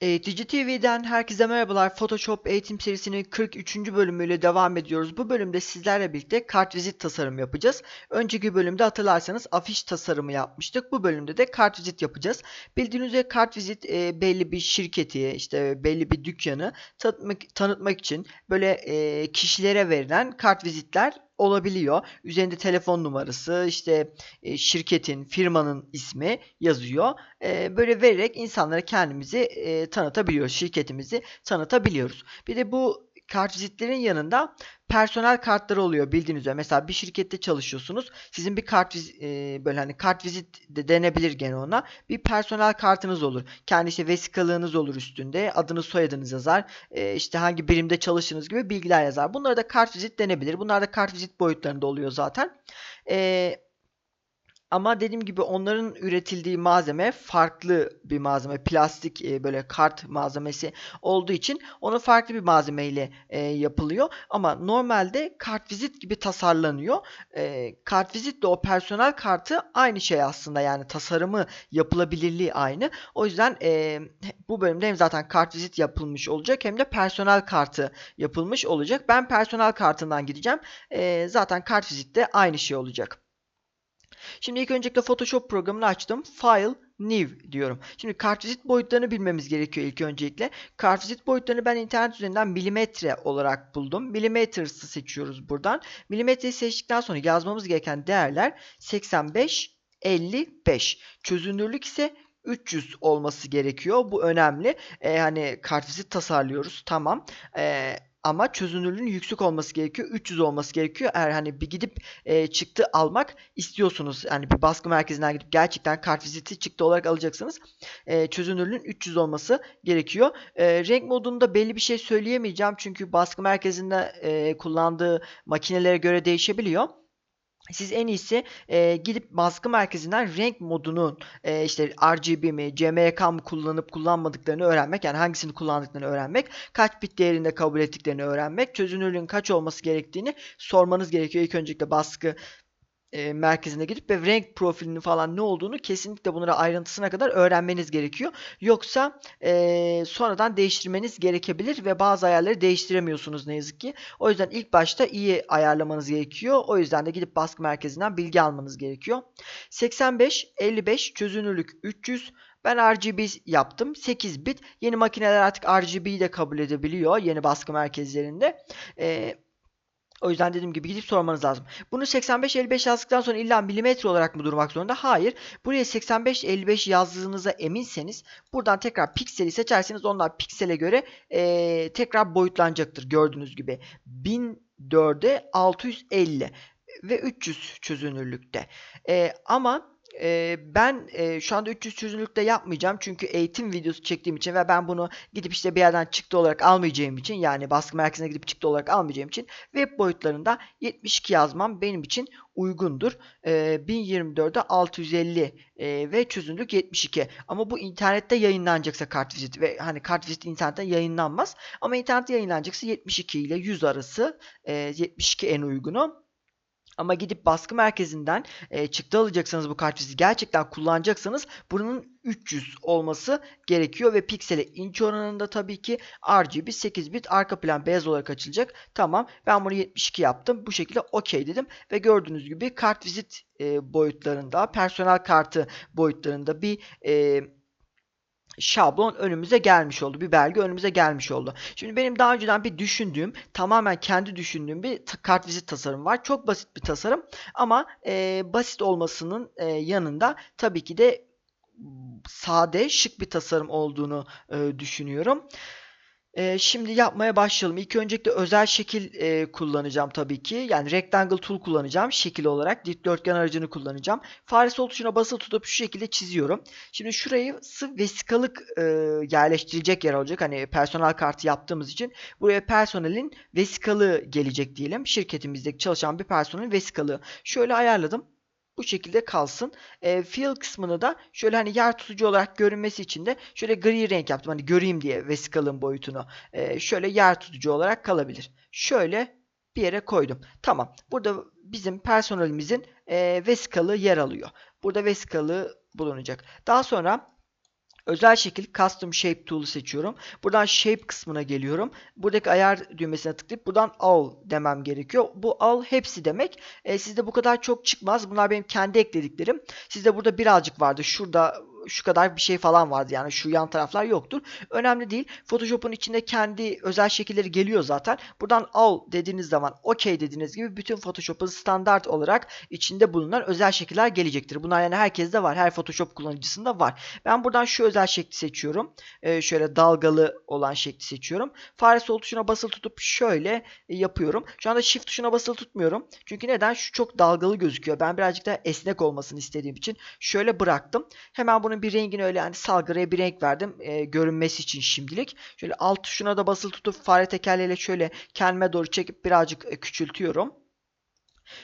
Eğitici TV'den herkese merhabalar. Photoshop eğitim serisinin 43. bölümüyle devam ediyoruz. Bu bölümde sizlerle birlikte kartvizit tasarım yapacağız. Önceki bölümde hatırlarsanız afiş tasarımı yapmıştık. Bu bölümde de kartvizit yapacağız. Bildiğiniz üzere kartvizit e, belli bir şirketi, işte belli bir dükkanı tanıtmak, tanıtmak için böyle e, kişilere verilen kartvizitler olabiliyor. Üzerinde telefon numarası, işte e, şirketin, firmanın ismi yazıyor. E, böyle vererek insanlara kendimizi e, tanıtabiliyoruz, şirketimizi tanıtabiliyoruz. Bir de bu kartvizitlerin yanında personel kartları oluyor bildiğiniz üzere. Mesela bir şirkette çalışıyorsunuz. Sizin bir kartviz e, böyle hani kartvizit de denebilir gene ona. Bir personel kartınız olur. Kendi işte vesikalığınız olur üstünde. Adınız soyadınız yazar. E, işte hangi birimde çalıştığınız gibi bilgiler yazar. Bunlara da kartvizit denebilir. Bunlar da kartvizit boyutlarında oluyor zaten. E, ama dediğim gibi onların üretildiği malzeme farklı bir malzeme. Plastik e, böyle kart malzemesi olduğu için onu farklı bir malzemeyle e, yapılıyor. Ama normalde kartvizit gibi tasarlanıyor. E, kartvizit de o personel kartı aynı şey aslında. Yani tasarımı yapılabilirliği aynı. O yüzden e, bu bölümde hem zaten kartvizit yapılmış olacak hem de personel kartı yapılmış olacak. Ben personel kartından gideceğim. E, zaten kartvizit de aynı şey olacak. Şimdi ilk öncelikle Photoshop programını açtım. File, New diyorum. Şimdi kartvizit boyutlarını bilmemiz gerekiyor ilk öncelikle. Kartvizit boyutlarını ben internet üzerinden milimetre olarak buldum. Milimetres'ı seçiyoruz buradan. Milimetreyi seçtikten sonra yazmamız gereken değerler 85, 55. Çözünürlük ise 300 olması gerekiyor. Bu önemli. Ee, hani kartvizit tasarlıyoruz. Tamam. Ee, ama çözünürlüğün yüksek olması gerekiyor. 300 olması gerekiyor. Eğer hani bir gidip e, çıktı almak istiyorsunuz. Yani bir baskı merkezinden gidip gerçekten kartviziti çıktı olarak alacaksınız. E, çözünürlüğün 300 olması gerekiyor. E, renk modunda belli bir şey söyleyemeyeceğim. Çünkü baskı merkezinde e, kullandığı makinelere göre değişebiliyor. Siz en iyisi e, gidip baskı merkezinden renk modunun e, işte RGB mi, CMYK mı kullanıp kullanmadıklarını öğrenmek. Yani hangisini kullandıklarını öğrenmek. Kaç bit değerinde kabul ettiklerini öğrenmek. Çözünürlüğün kaç olması gerektiğini sormanız gerekiyor. İlk öncelikle baskı e, merkezine gidip ve renk profilini falan ne olduğunu kesinlikle bunları ayrıntısına kadar öğrenmeniz gerekiyor. Yoksa e, sonradan değiştirmeniz gerekebilir ve bazı ayarları değiştiremiyorsunuz ne yazık ki. O yüzden ilk başta iyi ayarlamanız gerekiyor. O yüzden de gidip baskı merkezinden bilgi almanız gerekiyor. 85, 55 çözünürlük 300 ben RGB yaptım. 8 bit. Yeni makineler artık RGB'yi de kabul edebiliyor. Yeni baskı merkezlerinde. Ee, o yüzden dediğim gibi gidip sormanız lazım. Bunu 85-55 yazdıktan sonra illa milimetre olarak mı durmak zorunda? Hayır. Buraya 85-55 yazdığınıza eminseniz buradan tekrar pikseli seçerseniz onlar piksele göre ee, tekrar boyutlanacaktır. Gördüğünüz gibi. 1004'e 650 ve 300 çözünürlükte. E, ama e, ben e, şu anda 300 çözünürlükte yapmayacağım çünkü eğitim videosu çektiğim için ve ben bunu gidip işte bir yerden çıktı olarak almayacağım için yani baskı merkezine gidip çıktı olarak almayacağım için web boyutlarında 72 yazmam benim için uygundur. E, 1024'e 650 e, ve çözünürlük 72. Ama bu internette yayınlanacaksa kartvizit ve hani kartvizit internette yayınlanmaz. Ama internette yayınlanacaksa 72 ile 100 arası e, 72 en uygunu. Ama gidip baskı merkezinden e, çıktı alacaksanız bu kartviziti gerçekten kullanacaksanız bunun 300 olması gerekiyor ve piksele inç oranında tabii ki RGB 8 bit arka plan beyaz olarak açılacak. Tamam ben bunu 72 yaptım. Bu şekilde OK dedim ve gördüğünüz gibi kartvizit e, boyutlarında personel kartı boyutlarında bir e, şablon önümüze gelmiş oldu. Bir belge önümüze gelmiş oldu. Şimdi benim daha önceden bir düşündüğüm, tamamen kendi düşündüğüm bir kartvizit tasarım var. Çok basit bir tasarım ama e, basit olmasının e, yanında tabii ki de sade, şık bir tasarım olduğunu e, düşünüyorum. Ee, şimdi yapmaya başlayalım. İlk öncelikle özel şekil e, kullanacağım tabii ki. Yani Rectangle Tool kullanacağım şekil olarak. Dikdörtgen aracını kullanacağım. Fare sol tuşuna basılı tutup şu şekilde çiziyorum. Şimdi şurayı sık vesikalık e, yerleştirilecek yer olacak. Hani personel kartı yaptığımız için buraya personelin vesikalığı gelecek diyelim. Şirketimizdeki çalışan bir personelin vesikalığı. Şöyle ayarladım bu şekilde kalsın. E, fill kısmını da şöyle hani yer tutucu olarak görünmesi için de şöyle gri renk yaptım. Hani göreyim diye vesikalın boyutunu. E, şöyle yer tutucu olarak kalabilir. Şöyle bir yere koydum. Tamam. Burada bizim personelimizin e, vesikalı yer alıyor. Burada vesikalı bulunacak. Daha sonra Özel şekil Custom Shape Tool'u seçiyorum. Buradan Shape kısmına geliyorum. Buradaki ayar düğmesine tıklayıp buradan All demem gerekiyor. Bu All hepsi demek. E, sizde bu kadar çok çıkmaz. Bunlar benim kendi eklediklerim. Sizde burada birazcık vardı. Şurada şu kadar bir şey falan vardı yani şu yan taraflar yoktur. Önemli değil. Photoshop'un içinde kendi özel şekilleri geliyor zaten. Buradan all dediğiniz zaman OK dediğiniz gibi bütün Photoshop'un standart olarak içinde bulunan özel şekiller gelecektir. Bunlar yani herkeste var. Her Photoshop kullanıcısında var. Ben buradan şu özel şekli seçiyorum. Ee, şöyle dalgalı olan şekli seçiyorum. Fare sol tuşuna basılı tutup şöyle e, yapıyorum. Şu anda shift tuşuna basılı tutmuyorum. Çünkü neden? Şu çok dalgalı gözüküyor. Ben birazcık daha esnek olmasını istediğim için şöyle bıraktım. Hemen bunu bir rengini öyle hani salgıraya bir renk verdim. E, görünmesi için şimdilik. Şöyle alt tuşuna da basılı tutup fare tekerleğiyle şöyle kendime doğru çekip birazcık e, küçültüyorum.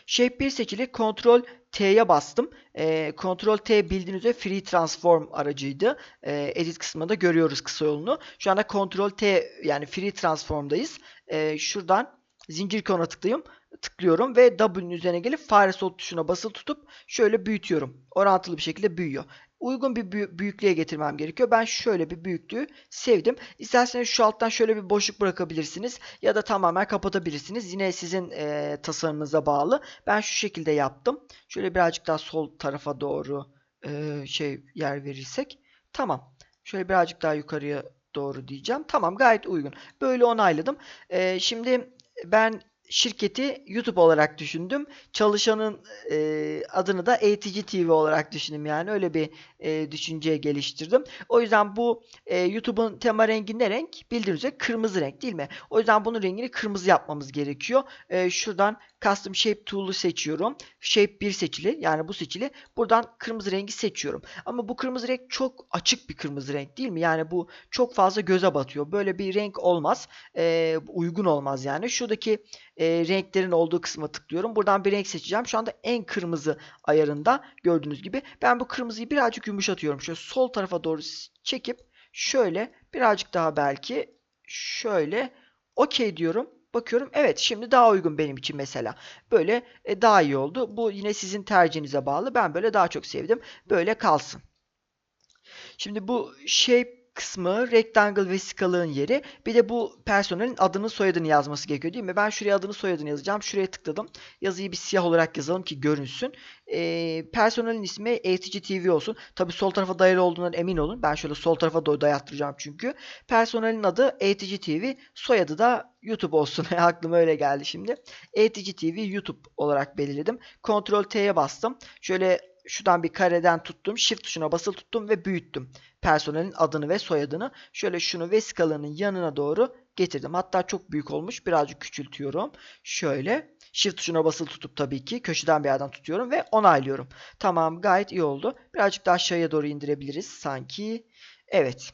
Shape 1 seçili. Ctrl T'ye bastım. E, Ctrl T bildiğiniz üzere Free Transform aracıydı. E, edit kısmında görüyoruz kısa yolunu. Şu anda Ctrl T yani Free Transform'dayız. E, şuradan zincir ikonuna tıklayayım tıklıyorum ve W'nin üzerine gelip fare sol tuşuna basılı tutup şöyle büyütüyorum. Orantılı bir şekilde büyüyor uygun bir büy- büyüklüğe getirmem gerekiyor. Ben şöyle bir büyüklüğü sevdim. İsterseniz şu alttan şöyle bir boşluk bırakabilirsiniz ya da tamamen kapatabilirsiniz. Yine sizin e, tasarımınıza bağlı. Ben şu şekilde yaptım. Şöyle birazcık daha sol tarafa doğru e, şey yer verirsek. Tamam. Şöyle birazcık daha yukarıya doğru diyeceğim. Tamam gayet uygun. Böyle onayladım. E, şimdi ben şirketi YouTube olarak düşündüm. Çalışanın e, adını da ATG TV olarak düşündüm. Yani öyle bir e, düşünceye geliştirdim. O yüzden bu e, YouTube'un tema rengi ne renk? Bildiğiniz üzere kırmızı renk değil mi? O yüzden bunun rengini kırmızı yapmamız gerekiyor. E, şuradan Custom Shape Tool'u seçiyorum. Shape 1 seçili. Yani bu seçili. Buradan kırmızı rengi seçiyorum. Ama bu kırmızı renk çok açık bir kırmızı renk değil mi? Yani bu çok fazla göze batıyor. Böyle bir renk olmaz. E, uygun olmaz yani. Şuradaki e, renklerin olduğu kısma tıklıyorum. Buradan bir renk seçeceğim. Şu anda en kırmızı ayarında gördüğünüz gibi. Ben bu kırmızıyı birazcık yumuşatıyorum. Şöyle sol tarafa doğru çekip şöyle birazcık daha belki şöyle okey diyorum. Bakıyorum evet şimdi daha uygun benim için mesela. Böyle e, daha iyi oldu. Bu yine sizin tercihinize bağlı. Ben böyle daha çok sevdim. Böyle kalsın. Şimdi bu shape kısmı rectangle vesikalığın yeri. Bir de bu personelin adını soyadını yazması gerekiyor değil mi? Ben şuraya adını soyadını yazacağım. Şuraya tıkladım. Yazıyı bir siyah olarak yazalım ki görünsün. Ee, personelin ismi ATG TV olsun. Tabi sol tarafa dayalı olduğundan emin olun. Ben şöyle sol tarafa doğru dayattıracağım çünkü. Personelin adı ATG TV. Soyadı da YouTube olsun. Aklıma öyle geldi şimdi. ATG TV YouTube olarak belirledim. Ctrl T'ye bastım. Şöyle şuradan bir kareden tuttum. Shift tuşuna basılı tuttum ve büyüttüm. Personelin adını ve soyadını. Şöyle şunu vesikalının yanına doğru getirdim. Hatta çok büyük olmuş. Birazcık küçültüyorum. Şöyle. Shift tuşuna basılı tutup tabii ki köşeden bir yerden tutuyorum ve onaylıyorum. Tamam gayet iyi oldu. Birazcık daha aşağıya doğru indirebiliriz sanki. Evet.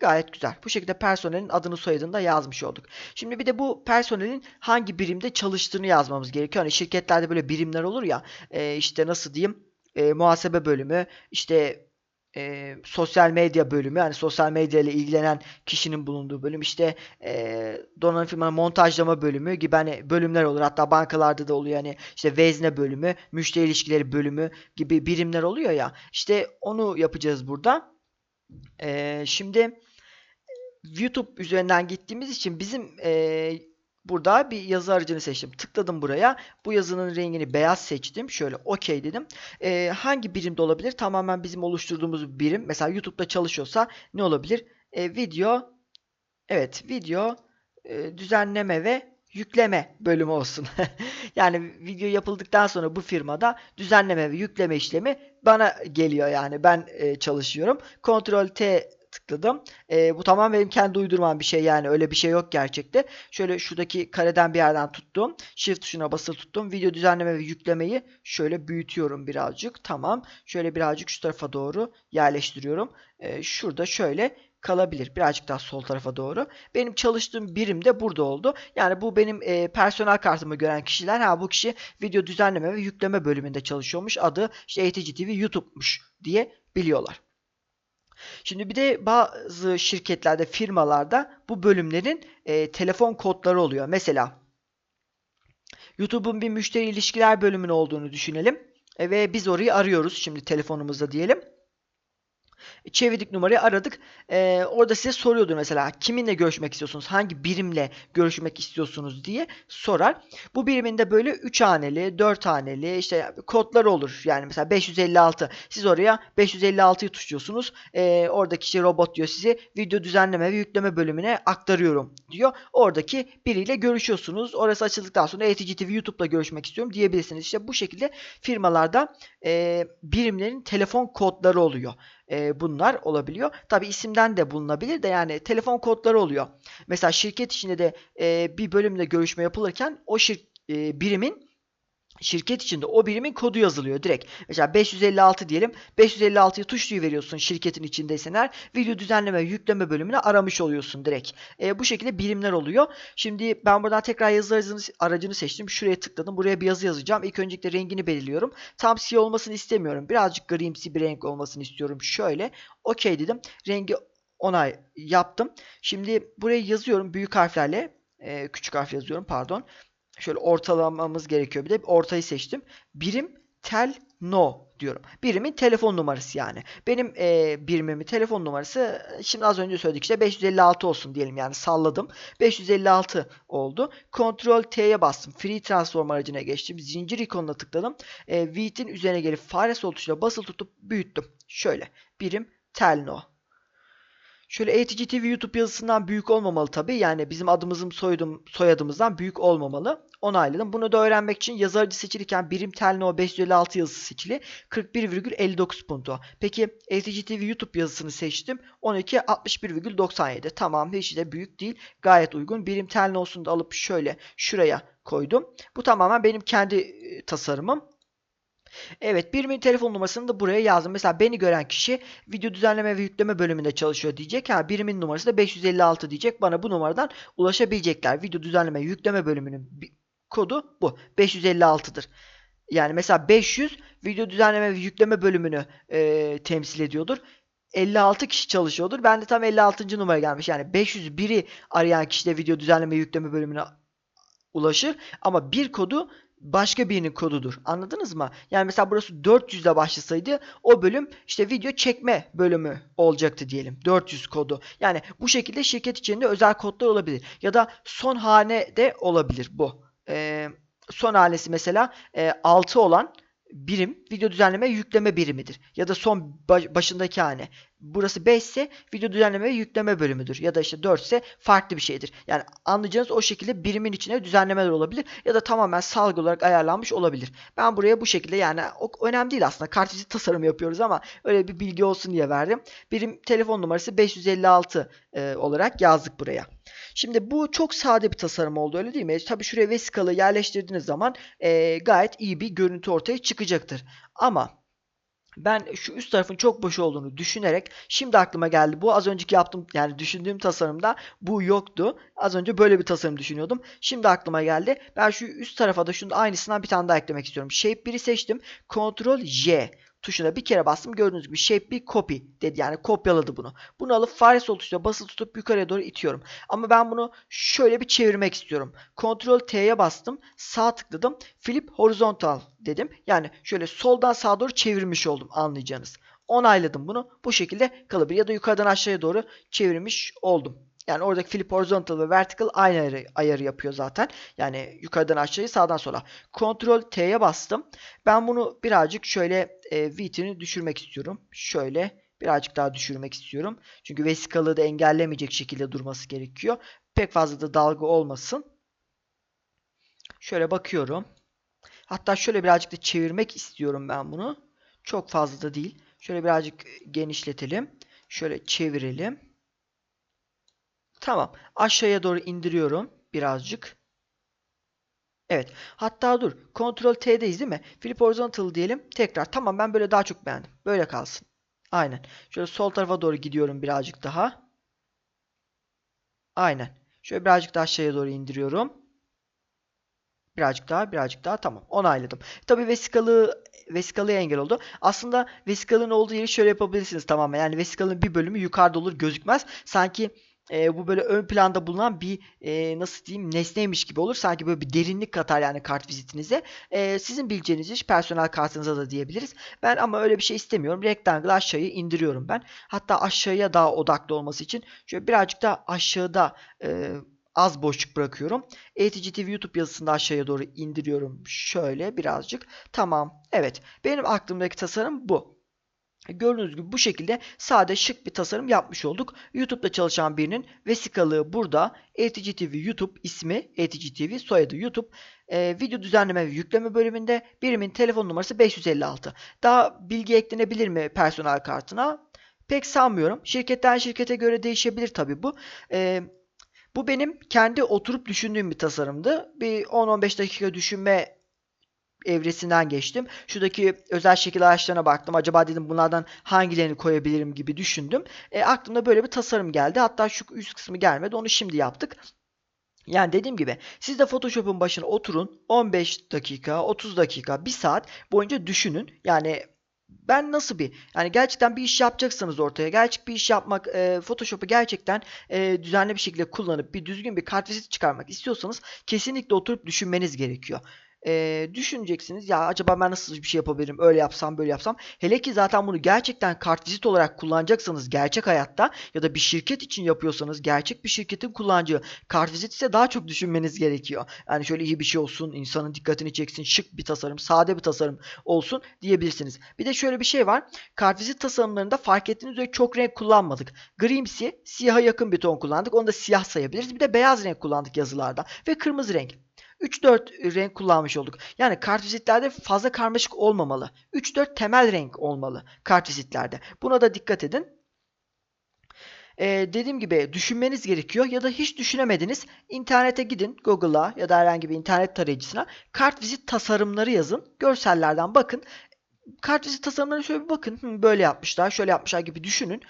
Gayet güzel. Bu şekilde personelin adını soyadını da yazmış olduk. Şimdi bir de bu personelin hangi birimde çalıştığını yazmamız gerekiyor. Hani şirketlerde böyle birimler olur ya. E, işte nasıl diyeyim e, muhasebe bölümü, işte e, sosyal medya bölümü, yani sosyal medya ile ilgilenen kişinin bulunduğu bölüm, işte e, donanım firmanın montajlama bölümü gibi hani bölümler olur. Hatta bankalarda da oluyor hani işte vezne bölümü, müşteri ilişkileri bölümü gibi birimler oluyor ya. İşte onu yapacağız burada. E, şimdi YouTube üzerinden gittiğimiz için bizim e, Burada bir yazı aracını seçtim. Tıkladım buraya. Bu yazının rengini beyaz seçtim. Şöyle OK dedim. Ee, hangi birimde olabilir? Tamamen bizim oluşturduğumuz birim. Mesela YouTube'da çalışıyorsa ne olabilir? Ee, video Evet video e, düzenleme ve yükleme bölümü olsun. yani video yapıldıktan sonra bu firmada düzenleme ve yükleme işlemi bana geliyor yani ben e, çalışıyorum. Ctrl T tıkladım. E, bu tamamen benim kendi uydurmam bir şey yani öyle bir şey yok gerçekte. Şöyle şuradaki kareden bir yerden tuttum. Shift tuşuna basılı tuttum. Video düzenleme ve yüklemeyi şöyle büyütüyorum birazcık. Tamam. Şöyle birazcık şu tarafa doğru yerleştiriyorum. E, şurada şöyle kalabilir. Birazcık daha sol tarafa doğru. Benim çalıştığım birim de burada oldu. Yani bu benim e, personel kartımı gören kişiler ha bu kişi video düzenleme ve yükleme bölümünde çalışıyormuş. Adı işte ATG TV YouTube'muş diye biliyorlar. Şimdi bir de bazı şirketlerde, firmalarda bu bölümlerin e, telefon kodları oluyor. Mesela YouTube'un bir müşteri ilişkiler bölümünün olduğunu düşünelim. E, ve biz orayı arıyoruz şimdi telefonumuzda diyelim. Çevirdik numarayı aradık. Ee, orada size soruyordur mesela kiminle görüşmek istiyorsunuz? Hangi birimle görüşmek istiyorsunuz diye sorar. Bu birimin de böyle 3 haneli, 4 haneli işte kodları olur. Yani mesela 556. Siz oraya 556'yı tuşluyorsunuz. Ee, oradaki işte robot diyor size video düzenleme ve yükleme bölümüne aktarıyorum diyor. Oradaki biriyle görüşüyorsunuz. Orası açıldıktan sonra ETG TV YouTube'la görüşmek istiyorum diyebilirsiniz. İşte bu şekilde firmalarda e, birimlerin telefon kodları oluyor. E, bunlar olabiliyor. Tabi isimden de bulunabilir de yani telefon kodları oluyor. Mesela şirket içinde de e, bir bölümle görüşme yapılırken o şir, e, birimin şirket içinde o birimin kodu yazılıyor direkt. Mesela 556 diyelim. 556'yı tuşluyu veriyorsun şirketin içindeysen eğer video düzenleme yükleme bölümüne aramış oluyorsun direkt. E, bu şekilde birimler oluyor. Şimdi ben buradan tekrar yazı aracını, aracını seçtim. Şuraya tıkladım. Buraya bir yazı yazacağım. İlk öncelikle rengini belirliyorum. Tam siyah olmasını istemiyorum. Birazcık grimsi bir renk olmasını istiyorum. Şöyle. Okey dedim. Rengi onay yaptım. Şimdi buraya yazıyorum büyük harflerle. E, küçük harf yazıyorum pardon. Şöyle ortalamamız gerekiyor. Bir de ortayı seçtim. Birim tel no diyorum. Birimin telefon numarası yani. Benim e, birimimin telefon numarası şimdi az önce söyledik işte 556 olsun diyelim yani salladım. 556 oldu. Ctrl T'ye bastım. Free Transform aracına geçtim. Zincir ikonuna tıkladım. E, Width'in üzerine gelip fare sol tuşuyla basılı tutup büyüttüm. Şöyle. Birim tel no. Şöyle TV YouTube yazısından büyük olmamalı tabi. Yani bizim adımızın soyadım, soyadımızdan büyük olmamalı. Onayladım. Bunu da öğrenmek için yazı aracı seçilirken birim telno 556 yazısı seçili. 41,59 punto. Peki TV YouTube yazısını seçtim. 12 61,97. Tamam hiç de büyük değil. Gayet uygun. Birim telnosunu da alıp şöyle şuraya koydum. Bu tamamen benim kendi e, tasarımım. Evet birimin telefon numarasını da buraya yazdım. Mesela beni gören kişi video düzenleme ve yükleme bölümünde çalışıyor diyecek. Ha, birimin numarası da 556 diyecek. Bana bu numaradan ulaşabilecekler. Video düzenleme yükleme bölümünün kodu bu. 556'dır. Yani mesela 500 video düzenleme ve yükleme bölümünü e, temsil ediyordur. 56 kişi çalışıyordur. Ben de tam 56. numara gelmiş. Yani 501'i arayan kişi de video düzenleme yükleme bölümüne ulaşır. Ama bir kodu başka birinin kodudur. Anladınız mı? Yani mesela burası 400 ile başlasaydı o bölüm işte video çekme bölümü olacaktı diyelim. 400 kodu. Yani bu şekilde şirket içinde özel kodlar olabilir. Ya da son hane de olabilir bu. Ee, son hanesi mesela e, 6 olan birim video düzenleme yükleme birimidir. Ya da son başındaki hane. Burası 5 ise video düzenleme ve yükleme bölümüdür. Ya da işte 4 ise farklı bir şeydir. Yani anlayacağınız o şekilde birimin içine düzenlemeler olabilir. Ya da tamamen salgı olarak ayarlanmış olabilir. Ben buraya bu şekilde yani o önemli değil aslında. Kartvizit tasarım yapıyoruz ama öyle bir bilgi olsun diye verdim. Birim telefon numarası 556 e, olarak yazdık buraya. Şimdi bu çok sade bir tasarım oldu öyle değil mi? Tabi şuraya vesikalı yerleştirdiğiniz zaman e, gayet iyi bir görüntü ortaya çıkacaktır. Ama ben şu üst tarafın çok boş olduğunu düşünerek şimdi aklıma geldi. Bu az önceki yaptığım yani düşündüğüm tasarımda bu yoktu. Az önce böyle bir tasarım düşünüyordum. Şimdi aklıma geldi. Ben şu üst tarafa da şunun aynısından bir tane daha eklemek istiyorum. Shape 1'i seçtim. Ctrl J tuşuna bir kere bastım. Gördüğünüz gibi shape bir copy dedi. Yani kopyaladı bunu. Bunu alıp fare sol tuşuna basılı tutup yukarıya doğru itiyorum. Ama ben bunu şöyle bir çevirmek istiyorum. Ctrl T'ye bastım. Sağ tıkladım. Flip horizontal dedim. Yani şöyle soldan sağa doğru çevirmiş oldum anlayacağınız. Onayladım bunu. Bu şekilde kalabilir. Ya da yukarıdan aşağıya doğru çevirmiş oldum. Yani oradaki flip horizontal ve vertical aynı ayarı, ayarı yapıyor zaten. Yani yukarıdan aşağıya sağdan sola. Ctrl T'ye bastım. Ben bunu birazcık şöyle e, vitrini düşürmek istiyorum. Şöyle birazcık daha düşürmek istiyorum. Çünkü vesikalığı da engellemeyecek şekilde durması gerekiyor. Pek fazla da dalga olmasın. Şöyle bakıyorum. Hatta şöyle birazcık da çevirmek istiyorum ben bunu. Çok fazla da değil. Şöyle birazcık genişletelim. Şöyle çevirelim. Tamam. Aşağıya doğru indiriyorum birazcık. Evet. Hatta dur. Ctrl T'deyiz değil mi? Flip horizontal diyelim. Tekrar. Tamam ben böyle daha çok beğendim. Böyle kalsın. Aynen. Şöyle sol tarafa doğru gidiyorum birazcık daha. Aynen. Şöyle birazcık daha aşağıya doğru indiriyorum. Birazcık daha, birazcık daha. Tamam. Onayladım. Tabi vesikalı vesikalıya engel oldu. Aslında vesikalın olduğu yeri şöyle yapabilirsiniz tamamen. Yani vesikalın bir bölümü yukarıda olur gözükmez. Sanki e, bu böyle ön planda bulunan bir e, nasıl diyeyim nesneymiş gibi olur. Sanki böyle bir derinlik katar yani kart vizitinize. E, sizin bileceğiniz iş personel kartınıza da diyebiliriz. Ben ama öyle bir şey istemiyorum. Rectangle aşağıya indiriyorum ben. Hatta aşağıya daha odaklı olması için şöyle birazcık daha aşağıda e, az boşluk bırakıyorum. ATG YouTube yazısını da aşağıya doğru indiriyorum. Şöyle birazcık. Tamam. Evet. Benim aklımdaki tasarım bu. Gördüğünüz gibi bu şekilde sade şık bir tasarım yapmış olduk. YouTube'da çalışan birinin vesikalığı burada. ATG TV YouTube ismi ATG TV soyadı YouTube. Ee, video düzenleme ve yükleme bölümünde birimin telefon numarası 556. Daha bilgi eklenebilir mi personel kartına? Pek sanmıyorum. Şirketten şirkete göre değişebilir tabii bu. Ee, bu benim kendi oturup düşündüğüm bir tasarımdı. Bir 10-15 dakika düşünme evresinden geçtim. Şuradaki özel şekil araçlarına baktım. Acaba dedim bunlardan hangilerini koyabilirim gibi düşündüm. E, aklımda böyle bir tasarım geldi. Hatta şu üst kısmı gelmedi. Onu şimdi yaptık. Yani dediğim gibi siz de Photoshop'un başına oturun 15 dakika, 30 dakika, 1 saat boyunca düşünün. Yani ben nasıl bir yani gerçekten bir iş yapacaksanız ortaya gerçek bir iş yapmak e, Photoshop'u gerçekten e, düzenli bir şekilde kullanıp bir düzgün bir kartvizit çıkarmak istiyorsanız kesinlikle oturup düşünmeniz gerekiyor e, düşüneceksiniz ya acaba ben nasıl bir şey yapabilirim öyle yapsam böyle yapsam hele ki zaten bunu gerçekten kartvizit olarak kullanacaksanız gerçek hayatta ya da bir şirket için yapıyorsanız gerçek bir şirketin kullanacağı kartvizit ise daha çok düşünmeniz gerekiyor. Yani şöyle iyi bir şey olsun insanın dikkatini çeksin şık bir tasarım sade bir tasarım olsun diyebilirsiniz. Bir de şöyle bir şey var kartvizit tasarımlarında fark ettiğiniz üzere çok renk kullanmadık. Grimsi siyaha yakın bir ton kullandık onu da siyah sayabiliriz bir de beyaz renk kullandık yazılarda ve kırmızı renk. 3-4 renk kullanmış olduk. Yani kartvizitlerde fazla karmaşık olmamalı. 3-4 temel renk olmalı kartvizitlerde. Buna da dikkat edin. Ee, dediğim gibi düşünmeniz gerekiyor ya da hiç düşünemediniz. İnternete gidin Google'a ya da herhangi bir internet tarayıcısına kartvizit tasarımları yazın. Görsellerden bakın. Kartvizit tasarımlarına şöyle bir bakın. Hı, böyle yapmışlar, şöyle yapmışlar gibi düşünün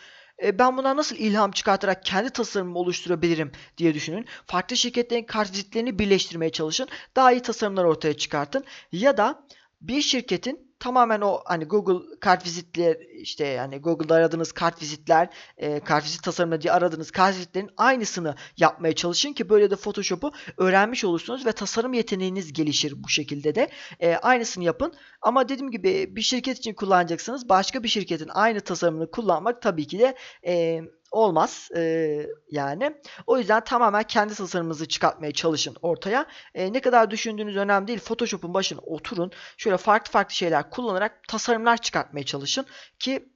e, ben buna nasıl ilham çıkartarak kendi tasarımımı oluşturabilirim diye düşünün. Farklı şirketlerin kartvizitlerini birleştirmeye çalışın. Daha iyi tasarımlar ortaya çıkartın. Ya da bir şirketin tamamen o hani Google kartvizitler işte yani Google'da aradığınız kartvizitler, e, kartvizit tasarımı diye aradığınız kartvizitlerin aynısını yapmaya çalışın ki böyle de Photoshop'u öğrenmiş olursunuz ve tasarım yeteneğiniz gelişir bu şekilde de. E, aynısını yapın. Ama dediğim gibi bir şirket için kullanacaksanız başka bir şirketin aynı tasarımını kullanmak tabii ki de e, olmaz e, yani. O yüzden tamamen kendi tasarımınızı çıkartmaya çalışın ortaya. E, ne kadar düşündüğünüz önemli değil. Photoshop'un başına oturun. Şöyle farklı farklı şeyler kullanarak tasarımlar çıkartmaya çalışın ki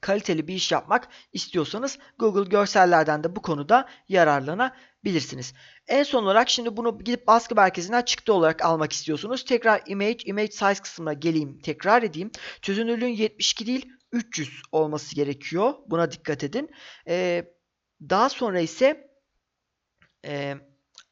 kaliteli bir iş yapmak istiyorsanız Google görsellerden de bu konuda yararlanabilirsiniz. En son olarak şimdi bunu gidip baskı merkezinden çıktı olarak almak istiyorsunuz. Tekrar image, image size kısmına geleyim. Tekrar edeyim. Çözünürlüğün 72 değil 300 olması gerekiyor. Buna dikkat edin. Ee, daha sonra ise e,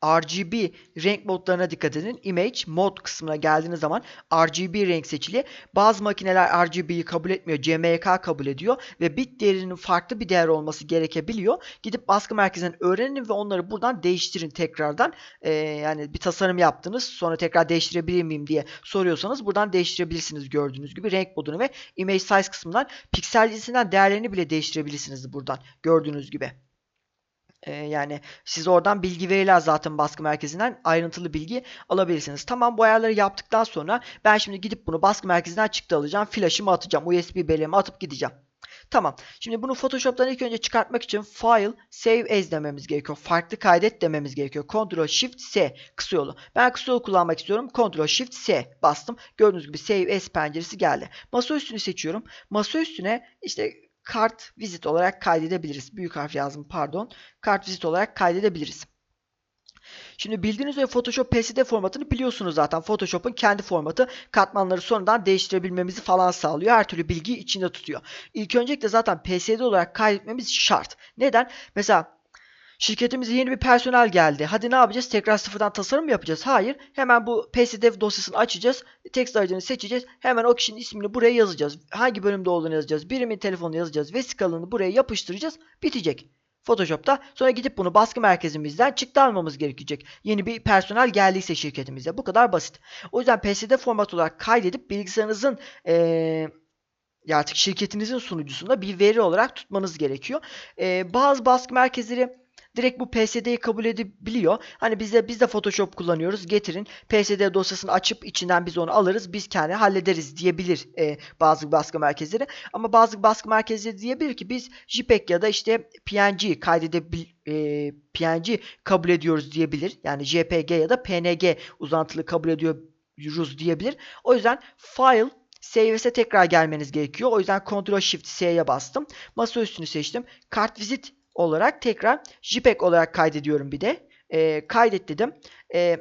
RGB renk modlarına dikkat edin. Image mod kısmına geldiğiniz zaman RGB renk seçili. Bazı makineler RGB'yi kabul etmiyor. CMYK kabul ediyor ve bit değerinin farklı bir değer olması gerekebiliyor. Gidip baskı merkezinden öğrenin ve onları buradan değiştirin tekrardan. Ee, yani bir tasarım yaptınız sonra tekrar değiştirebilir miyim diye soruyorsanız buradan değiştirebilirsiniz gördüğünüz gibi renk modunu ve image size kısmından piksel cinsinden değerlerini bile değiştirebilirsiniz buradan gördüğünüz gibi. Yani siz oradan bilgi verirler zaten baskı merkezinden ayrıntılı bilgi alabilirsiniz. Tamam bu ayarları yaptıktan sonra ben şimdi gidip bunu baskı merkezinden çıktı alacağım. Flash'ımı atacağım. USB belleğimi atıp gideceğim. Tamam. Şimdi bunu Photoshop'tan ilk önce çıkartmak için File, Save As dememiz gerekiyor. Farklı kaydet dememiz gerekiyor. Ctrl Shift S kısa yolu. Ben kısa yolu kullanmak istiyorum. Ctrl Shift S bastım. Gördüğünüz gibi Save As penceresi geldi. Masa üstünü seçiyorum. Masa üstüne işte kart vizit olarak kaydedebiliriz. Büyük harf yazdım pardon. Kart vizit olarak kaydedebiliriz. Şimdi bildiğiniz üzere Photoshop PSD formatını biliyorsunuz zaten. Photoshop'un kendi formatı katmanları sonradan değiştirebilmemizi falan sağlıyor. Her türlü bilgiyi içinde tutuyor. İlk öncelikle zaten PSD olarak kaydetmemiz şart. Neden? Mesela Şirketimize yeni bir personel geldi. Hadi ne yapacağız? Tekrar sıfırdan tasarım mı yapacağız? Hayır. Hemen bu PSDev dosyasını açacağız. Text aracını seçeceğiz. Hemen o kişinin ismini buraya yazacağız. Hangi bölümde olduğunu yazacağız. Birimin telefonunu yazacağız. Vesikalını buraya yapıştıracağız. Bitecek. Photoshop'ta. Sonra gidip bunu baskı merkezimizden çıktı almamız gerekecek. Yeni bir personel geldiyse şirketimize. Bu kadar basit. O yüzden PSD format olarak kaydedip bilgisayarınızın ee, artık şirketinizin sunucusunda bir veri olarak tutmanız gerekiyor. Ee, bazı baskı merkezleri direkt bu PSD'yi kabul edebiliyor. Hani biz de biz de Photoshop kullanıyoruz. Getirin PSD dosyasını açıp içinden biz onu alırız. Biz kendi hallederiz diyebilir e, bazı baskı merkezleri. Ama bazı baskı merkezleri diyebilir ki biz JPEG ya da işte PNG kaydedebil e, PNG kabul ediyoruz diyebilir. Yani JPG ya da PNG uzantılı kabul ediyoruz diyebilir. O yüzden file Save tekrar gelmeniz gerekiyor. O yüzden Ctrl Shift S'ye bastım. Masa üstünü seçtim. Kartvizit olarak tekrar JPEG olarak kaydediyorum bir de. E, kaydet dedim. E,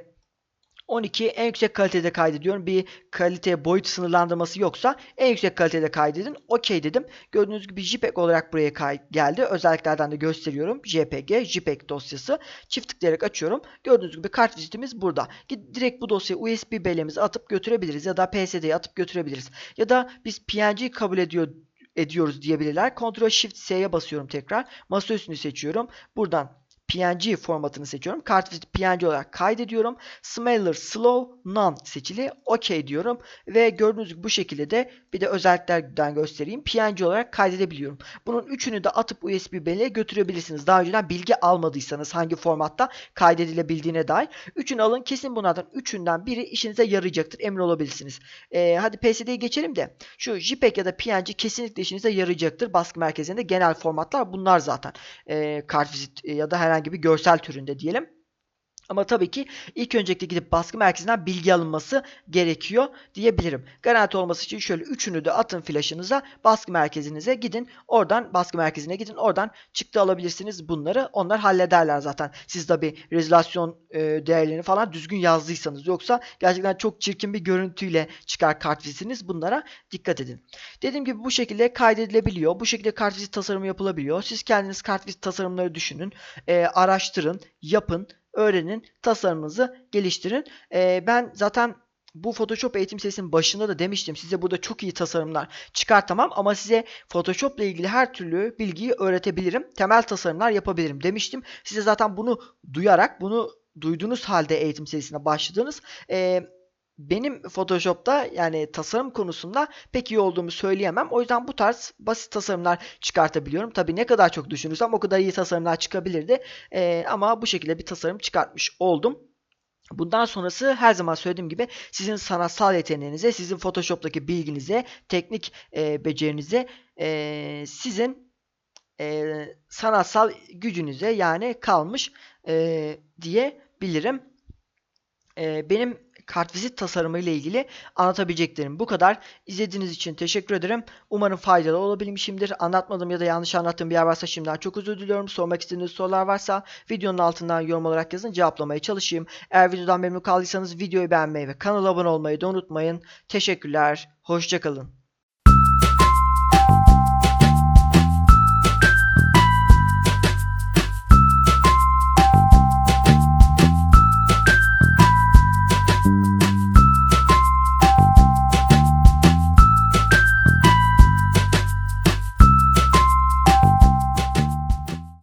12 en yüksek kalitede kaydediyorum. Bir kalite boyut sınırlandırması yoksa en yüksek kalitede kaydedin. OK dedim. Gördüğünüz gibi JPEG olarak buraya geldi. Özelliklerden de gösteriyorum. JPG, JPEG dosyası. Çift tıklayarak açıyorum. Gördüğünüz gibi kart vizitimiz burada. Direkt bu dosyayı USB belleğimize atıp götürebiliriz ya da PSD'ye atıp götürebiliriz. Ya da biz PNG kabul ediyor ediyoruz diyebilirler. Ctrl Shift S'ye basıyorum tekrar. Masa üstünü seçiyorum. Buradan PNG formatını seçiyorum. Kartvizit PNG olarak kaydediyorum. Smeller Slow None seçili. OK diyorum. Ve gördüğünüz gibi bu şekilde de bir de özelliklerden göstereyim. PNG olarak kaydedebiliyorum. Bunun üçünü de atıp USB belleğe götürebilirsiniz. Daha önceden bilgi almadıysanız hangi formatta kaydedilebildiğine dair. Üçünü alın. Kesin bunlardan üçünden biri işinize yarayacaktır. Emin olabilirsiniz. Ee, hadi PSD'yi geçelim de. Şu JPEG ya da PNG kesinlikle işinize yarayacaktır. Baskı merkezinde genel formatlar bunlar zaten. Ee, kartvizit ya da herhangi herhangi bir görsel türünde diyelim. Ama tabii ki ilk öncelikle gidip baskı merkezinden bilgi alınması gerekiyor diyebilirim. Garanti olması için şöyle üçünü de atın flaşınıza baskı merkezinize gidin. Oradan baskı merkezine gidin. Oradan çıktı alabilirsiniz bunları. Onlar hallederler zaten. Siz tabi rezolasyon e, değerlerini falan düzgün yazdıysanız. Yoksa gerçekten çok çirkin bir görüntüyle çıkar kartvizitiniz. Bunlara dikkat edin. Dediğim gibi bu şekilde kaydedilebiliyor. Bu şekilde kartvizit tasarımı yapılabiliyor. Siz kendiniz kartvizit tasarımları düşünün. E, araştırın. Yapın öğrenin, tasarımınızı geliştirin. Ee, ben zaten bu Photoshop eğitim serisinin başında da demiştim. Size burada çok iyi tasarımlar çıkartamam ama size Photoshop ile ilgili her türlü bilgiyi öğretebilirim. Temel tasarımlar yapabilirim demiştim. Size zaten bunu duyarak, bunu duyduğunuz halde eğitim serisine başladınız. Ee, benim Photoshop'ta yani tasarım konusunda pek iyi olduğumu söyleyemem. O yüzden bu tarz basit tasarımlar çıkartabiliyorum. Tabi ne kadar çok düşünürsem o kadar iyi tasarımlar çıkabilirdi. Ee, ama bu şekilde bir tasarım çıkartmış oldum. Bundan sonrası her zaman söylediğim gibi sizin sanatsal yeteneğinize, sizin Photoshop'taki bilginize, teknik e, becerinize, e, sizin e, sanatsal gücünüze yani kalmış e, diyebilirim. E, benim kartvizit tasarımı ile ilgili anlatabileceklerim bu kadar. İzlediğiniz için teşekkür ederim. Umarım faydalı olabilmişimdir. Anlatmadığım ya da yanlış anlattığım bir yer varsa şimdiden çok özür diliyorum. Sormak istediğiniz sorular varsa videonun altından yorum olarak yazın cevaplamaya çalışayım. Eğer videodan memnun kaldıysanız videoyu beğenmeyi ve kanala abone olmayı da unutmayın. Teşekkürler. Hoşçakalın.